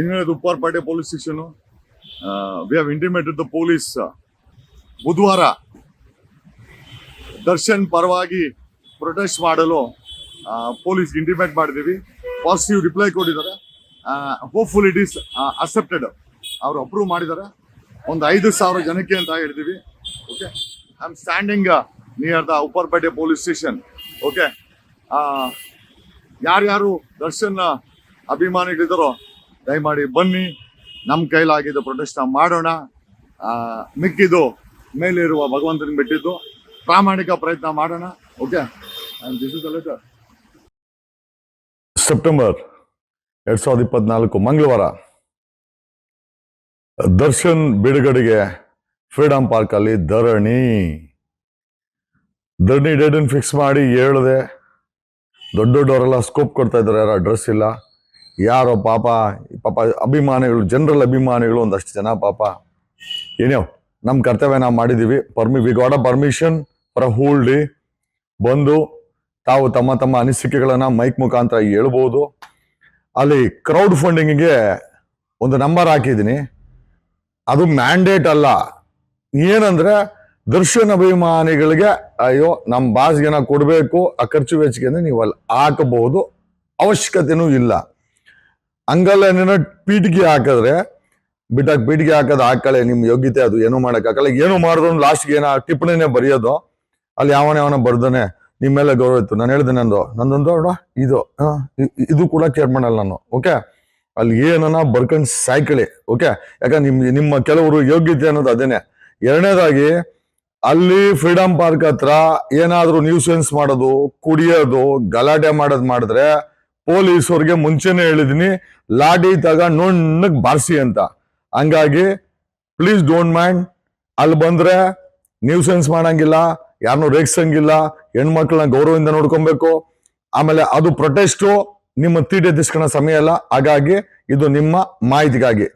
ಇನ್ನೊಂದು Upparpet police station. We have intimated the police ಬುಧವಾರ ದರ್ಶನ್ ಪರವಾಗಿ ಪ್ರೊಟೆಸ್ಟ್ ಮಾಡಲು ಪೊಲೀಸ್ ಇಂಟಿಮೇಟ್ ಮಾಡಿದ್ದೀವಿ. ಪಾಸಿಟಿವ್ ರಿಪ್ಲೈ ಕೊಟ್ಟಿದ್ದಾರೆ. ಹೋಪ್ಫುಲ್ ಇಟ್ ಈಸ್ ಅಕ್ಸೆಪ್ಟೆಡ್ ಅವರು ಅಪ್ರೂವ್ ಮಾಡಿದ್ದಾರೆ. ಒಂದು ಐದು ಸಾವಿರ ಜನಕ್ಕೆ ಅಂತ ಹೇಳ್ತೀವಿ okay I am standing near the Upparpet police station okay ಯಾರ್ಯಾರು ದರ್ಶನ್ ಅಭಿಮಾನಿಗಳಿದ್ದಾರೋ ದಯಮಾಡಿ ಬನ್ನಿ. ನಮ್ಮ ಕೈಲಾಗಿದ್ದು ಪ್ರೊಟೆಸ್ಟ್ ಮಾಡೋಣ. ಮಿಕ್ಕಿದ್ದು ಮೇಲಿರುವ ಭಗವಂತನ ಬಿಟ್ಟಿದ್ದು. ಪ್ರಾಮಾಣಿಕ ಪ್ರಯತ್ನ ಮಾಡೋಣ. ಓಕೆ ಸೆಪ್ಟೆಂಬರ್ ಎರಡ್ ಸಾವಿರದ ಇಪ್ಪತ್ನಾಲ್ಕು ಮಂಗಳವಾರ ದರ್ಶನ್ ಬಿಡುಗಡೆಗೆ ಫ್ರೀಡಂ ಪಾರ್ಕ್ ಅಲ್ಲಿ ಧರಣಿ ಧರಣಿ ಡೇಟ್ ಫಿಕ್ಸ್ ಮಾಡಿ ಹೇಳಿದೆ, ದೊಡ್ಡ ದೊಡ್ಡವರೆಲ್ಲ ಸ್ಕೋಪ್ ಕೊಡ್ತಾ ಇದ್ದಾರೆ, ಯಾರೋ ಅಡ್ರೆಸ್ ಇಲ್ಲ. ಯಾರೋ ಪಾಪ ಪಾಪ ಅಭಿಮಾನಿಗಳು, ಜನರಲ್ ಅಭಿಮಾನಿಗಳು ಒಂದಷ್ಟು ಜನ ಪಾಪ. ಏನೋ ನಮ್ಮ ಕರ್ತವ್ಯ ನಾವು ಮಾಡಿದ್ದೀವಿ permission we got a permission for whole day ಬಂದು ತಾವು ತಮ್ಮ ತಮ್ಮ ಅನಿಸಿಕೆಗಳನ್ನು ಮೈಕ್ ಮುಖಾಂತರ ಹೇಳ್ಬೋದು. ಅಲ್ಲಿ ಕ್ರೌಡ್ ಫಂಡಿಂಗಿಗೆ ಒಂದು ನಂಬರ್ ಹಾಕಿದ್ದೀನಿ. ಅದು ಮ್ಯಾಂಡೇಟ್ ಅಲ್ಲ. ಏನಂದ್ರೆ ದರ್ಶನ್ ಅಭಿಮಾನಿಗಳಿಗೆ ಅಯ್ಯೋ ನಮ್ಮ ಬಾಸ್ಗೆನ ಕೊಡಬೇಕು, ಆ ಖರ್ಚು ವೆಚ್ಚಕ್ಕೆ ನೀವು ಅಲ್ಲಿ ಹಾಕಬಹುದು ಅವಶ್ಯಕತೆನೂ ಇಲ್ಲ. ಹಂಗಲ್ಲ ಪೀಟಿಗೆ ಹಾಕಿದ್ರೆ, ಬಿಟ್ಟಾಗ ಪೀಟಿಗೆ ಹಾಕೋದು ಹಾಕಳೆ ನಿಮ್ ಯೋಗ್ಯತೆ ಅದು, ಏನೂ ಮಾಡೋಕ್ಕಾಗಲ್ಲ ಏನು ಮಾಡಿದ್ರು ಲಾಸ್ಟ್ಗೆ ಏನೋ ಟಿಪ್ಪಣಿನೇ ಬರೆಯೋದು, ಅಲ್ಲಿ ಯಾವನ ಯಾವನ ಬರ್ದಾನೆ ನಿಮ್ಮ ಮೇಲೆ ಗೌರವ ಇತ್ತು. ನಾನು ಹೇಳಿದೆ ನಂದು, ನಂದೊಂದು ಇದು ಇದು ಕೂಡ ಕೇರ್ ಮಾಡಲ್ಲ ನಾನು, ಓಕೆ? ಅಲ್ಲಿ ಏನನ್ನ ಬರ್ಕೊಂಡ್ ಸಾಯ್ಕಳಿ ಓಕೆ? ಯಾಕಂದ್ರೆ ನಿಮ್, ನಿಮ್ಮ ಕೆಲವರು ಯೋಗ್ಯತೆ ಅನ್ನೋದು ಅದೇನೆ. ಎರಡನೇದಾಗಿ, ಅಲ್ಲಿ ಫ್ರೀಡಂ ಪಾರ್ಕ್ ಹತ್ರ ಏನಾದ್ರೂ ನ್ಯೂಸೆನ್ಸ್ ಮಾಡೋದು, ಕುಡಿಯೋದು, ಗಲಾಟೆ ಮಾಡೋದು ಮಾಡಿದ್ರೆ ಪೊಲೀಸವ್ರಿಗೆ ಮುಂಚೆನೆ ಹೇಳಿದೀನಿ ಲಾಡಿ ತಗ ನುಣ್ಣಗ್ ಬಾರಿಸಿ ಅಂತ. ಹಂಗಾಗಿ ಪ್ಲೀಸ್ ಡೋಂಟ್ ಮೈಂಡ್ ಅಲ್ಲಿ ಬಂದ್ರೆ ನ್ಯೂಸೆನ್ಸ್ ಮಾಡಂಗಿಲ್ಲ ಯಾರನ್ನೂ ರೇಗ್ಸಂಗಿಲ್ಲ, ಹೆಣ್ಮಕ್ಳನ್ನ ಗೌರವದಿಂದ ನೋಡ್ಕೊಬೇಕು. ಆಮೇಲೆ ಅದು ಪ್ರೊಟೆಸ್ಟು ನಿಮ್ಮ ತೀಟೆ ತಿಸ್ಕೊಳೋ ಸಮಯ ಅಲ್ಲ. ಹಾಗಾಗಿ ಇದು ನಿಮ್ಮ ಮಾಹಿತಿಗಾಗಿ.